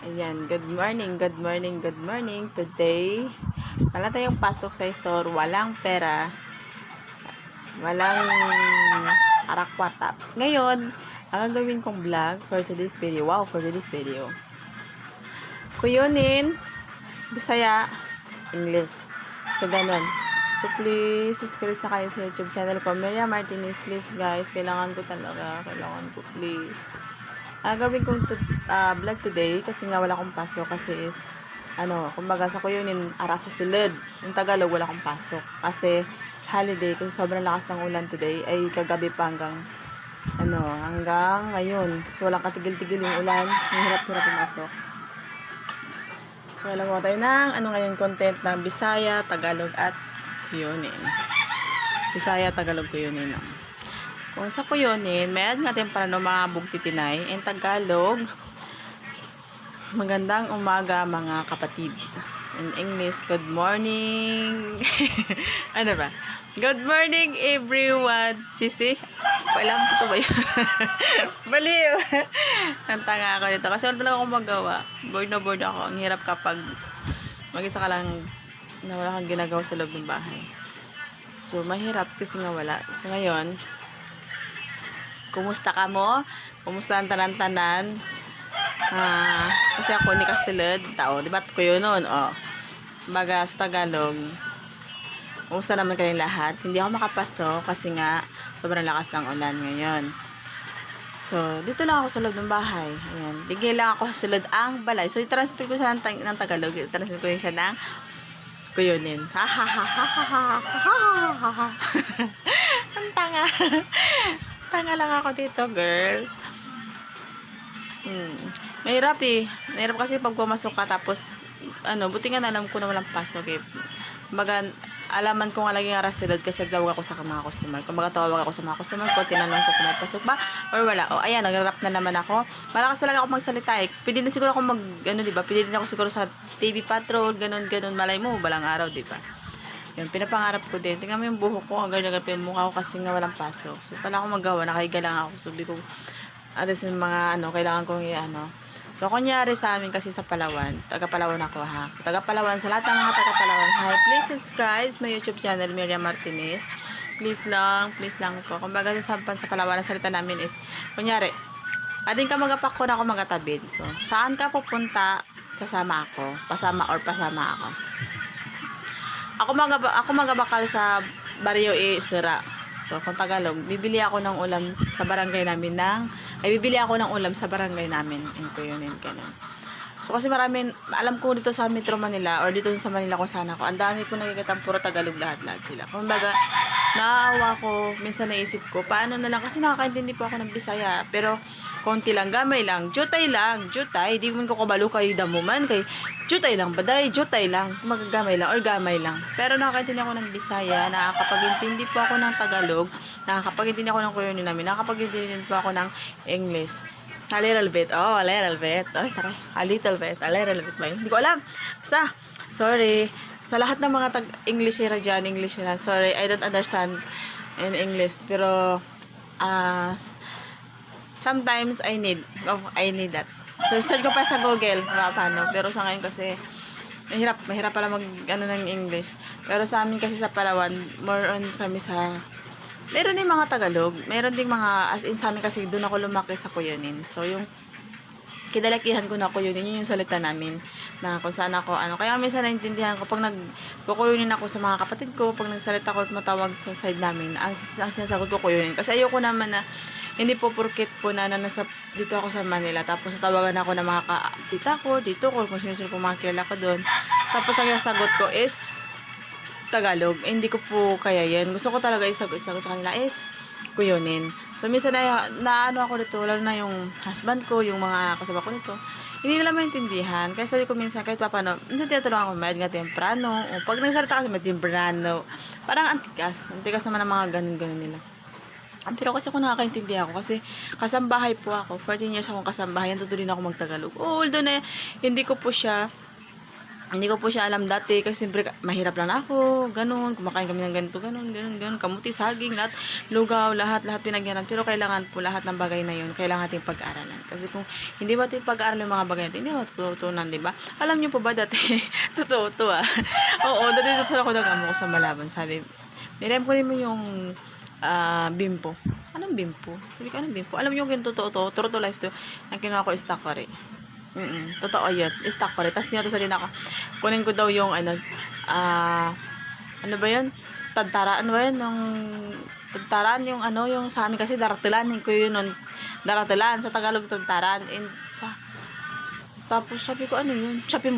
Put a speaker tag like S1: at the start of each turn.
S1: Ayan, good morning, good morning, good morning. Today, wala tayong pasok sa store, walang pera, walang arakwarta. Ngayon, ang gagawin kong vlog for today's video, wow, for today's video. Kuyunin, Bisaya, English. So, ganun. So, please, subscribe na kayo sa YouTube channel ko. Maria Martinez, please, guys. Kailangan ko talaga. Kailangan ko, please. Ang gawin kong to, ah, vlog today, kasi nga wala akong pasok, kasi is, ano, kumbaga sa kuyunin, ara ko silid. Yung Tagalog, wala akong pasok. Kasi, holiday, kasi sobrang lakas ng ulan today, ay kagabi pa hanggang, ano, hanggang ngayon. So, walang katigil-tigil yung ulan. Hirap-hirap pumasok. So, alam mo tayo ng ano ngayon content ng Bisaya, Tagalog at Kuyunin. Bisaya, Tagalog, Kuyunin. No? Kung sa Kuyunin, mayroon natin para no mga bugtitinay. In Tagalog, magandang umaga mga kapatid. In English, good morning. ano ba? Good morning everyone. Sisi, alam ko to ba yun? Baliw. Kanta nga ako dito. Kasi wala talaga akong magawa. Bored na bored ako. Ang hirap kapag mag-isa ka lang na wala kang ginagawa sa loob ng bahay. So, mahirap kasi nga wala. So, ngayon, kumusta ka mo? Kumusta ang tanan-tanan? Ah, kasi ako ni Kasilid, tao, di ba ko yun noon? Oh. Baga sa Tagalog, kumusta naman kayong lahat? Hindi ako makapasok kasi nga sobrang lakas ng ulan ngayon. So, dito lang ako sa loob ng bahay. Ayan. Bigay lang ako sa loob ang balay. So, i-transfer ko siya ng, tang- ng Tagalog. I-transfer ko rin siya ng kuyunin. Ha ha ha ha ha ha ha ha ha ha Ang tanga. lang ako dito, girls. Hmm. Mahirap eh. Mahirap kasi pag pumasok ka tapos ano, buti nga alam ko na walang pasok eh. Kumbaga, alaman ko nga lagi nga rasilad kasi nagtawag ako sa mga customer. Kumbaga tawag ako sa mga customer ko, tinanong ko kung may pasok ba or wala. O ayan, nagrap na naman ako. Malakas talaga ako magsalita eh. Pwede din siguro ako mag, ano di ba, pwede din ako siguro sa TV Patrol, ganun, ganun. Malay mo, balang araw, di ba? Yun, pinapangarap ko din. Tingnan mo yung buhok ko, ang ganyan yung mukha ko kasi nga walang pasok. So, pala ako magawa, nakahiga lang ako. So, ko, at least may mga ano, kailangan kong i-ano. So, kunyari sa amin kasi sa Palawan, taga Palawan ako ha. Taga Palawan, sa lahat ng mga taga Palawan, hi, please subscribe sa my YouTube channel, Miriam Martinez. Please lang, please lang po. Kung baga sa, sa Palawan, ang salita namin is, kunyari, ading ka magapak ko na ako magatabid. So, saan ka pupunta, sasama ako. Pasama or pasama ako. Ako magaba ako magabakal sa Barrio E Sira. So, kung Tagalog, bibili ako ng ulam sa barangay namin ng ay bibili ako ng ulam sa barangay namin. Ko yun, yun, ganun. So, kasi marami, alam ko dito sa Metro Manila or dito sa Manila kung saan ako, ang dami ko nakikita puro Tagalog lahat-lahat sila. Kumbaga, naawa ko, minsan naisip ko, paano na lang, kasi nakakaintindi po ako ng Bisaya, pero konti lang, gamay lang, jutay lang, jutay, di mo ko kabalo kay damuman, kay jutay lang, baday, jutay lang, magagamay lang, or gamay lang. Pero nakakaintindi ako ng Bisaya, nakakapag-intindi po ako ng Tagalog, nakakapag-intindi ako ng Kuyonin namin, nakakapag-intindi po ako ng English. A little bit. Oh, a little bit. Ay, taray. A little bit. A little bit ba yun? Hindi ko alam. Basta, sorry. Sa lahat ng mga tag-English era dyan, English na. Sorry, I don't understand in English. Pero, ah, sometimes I need, oh, I need that. So, search ko pa sa Google, mga paano. Pero sa ngayon kasi, mahirap, mahirap pala mag, ano ng English. Pero sa amin kasi sa Palawan, more on kami sa meron din mga Tagalog, meron din mga, as in sa amin kasi doon ako lumaki sa Kuyonin. So, yung kinalakihan ko na Kuyonin, yun yung salita namin na kung saan ako, ano. Kaya minsan naintindihan ko, pag nagkukuyonin ako sa mga kapatid ko, pag nagsalita ko at matawag sa side namin, ang, ang sinasagot ko Kuyonin. Kasi ayoko naman na, hindi po porket po na, na nasa, dito ako sa Manila, tapos tawagan ako ng mga ka-tita ko, dito ko, kung sino-sino po mga kilala ko doon. Tapos ang sagot ko is, Tagalog. Eh, hindi ko po kaya yan. Gusto ko talaga isagot-isagot sa kanila is kuyonin. So, minsan na, na ano ako dito, lalo na yung husband ko, yung mga kasama ko nito, hindi nila maintindihan. Kaya sabi ko minsan, kahit papano, hindi tinutulungan ako, may nga temprano. O pag nagsalita kasi, may temprano. Parang antikas. Antikas naman ang mga ganun-ganun nila. Pero kasi ako nakakaintindi ako kasi kasambahay po ako. 14 years akong kasambahay. Natutuloy na ako magtagalog. Although na hindi ko po siya Hindi ko po siya alam dati kasi siyempre mahirap lang ako, ganun, kumakain kami ng ganito, ganun, ganun, ganun, kamuti, saging, lahat, lugaw, lahat, lahat pinagyanan. Pero kailangan po lahat ng bagay na yun, kailangan natin pag-aralan. Kasi kung hindi ba natin pag-aralan yung mga bagay natin, hindi matutunan, di ba? Alam niyo po ba dati, totoo to ah. Oo, dati totoo ako nag ko sa Malaban, sabi, Miriam, kunin mo yung ah, bimpo. Anong bimpo? Sabi ko, anong bimpo? Alam niyo yung totoo to, true life to, ang kinuha ko is takore. Mm totoo yun. Stock ko rin. Tapos niya din ako. Kunin ko daw yung ano, ah, ano ba yun? Tadtaraan ba yun? Yung, tadtaraan yung ano, yung sa amin kasi daratilan. Yung ko yun nun. Daratilan. Sa Tagalog, tadtaraan. And, sa, tapos sabi ko, ano yun? Sabi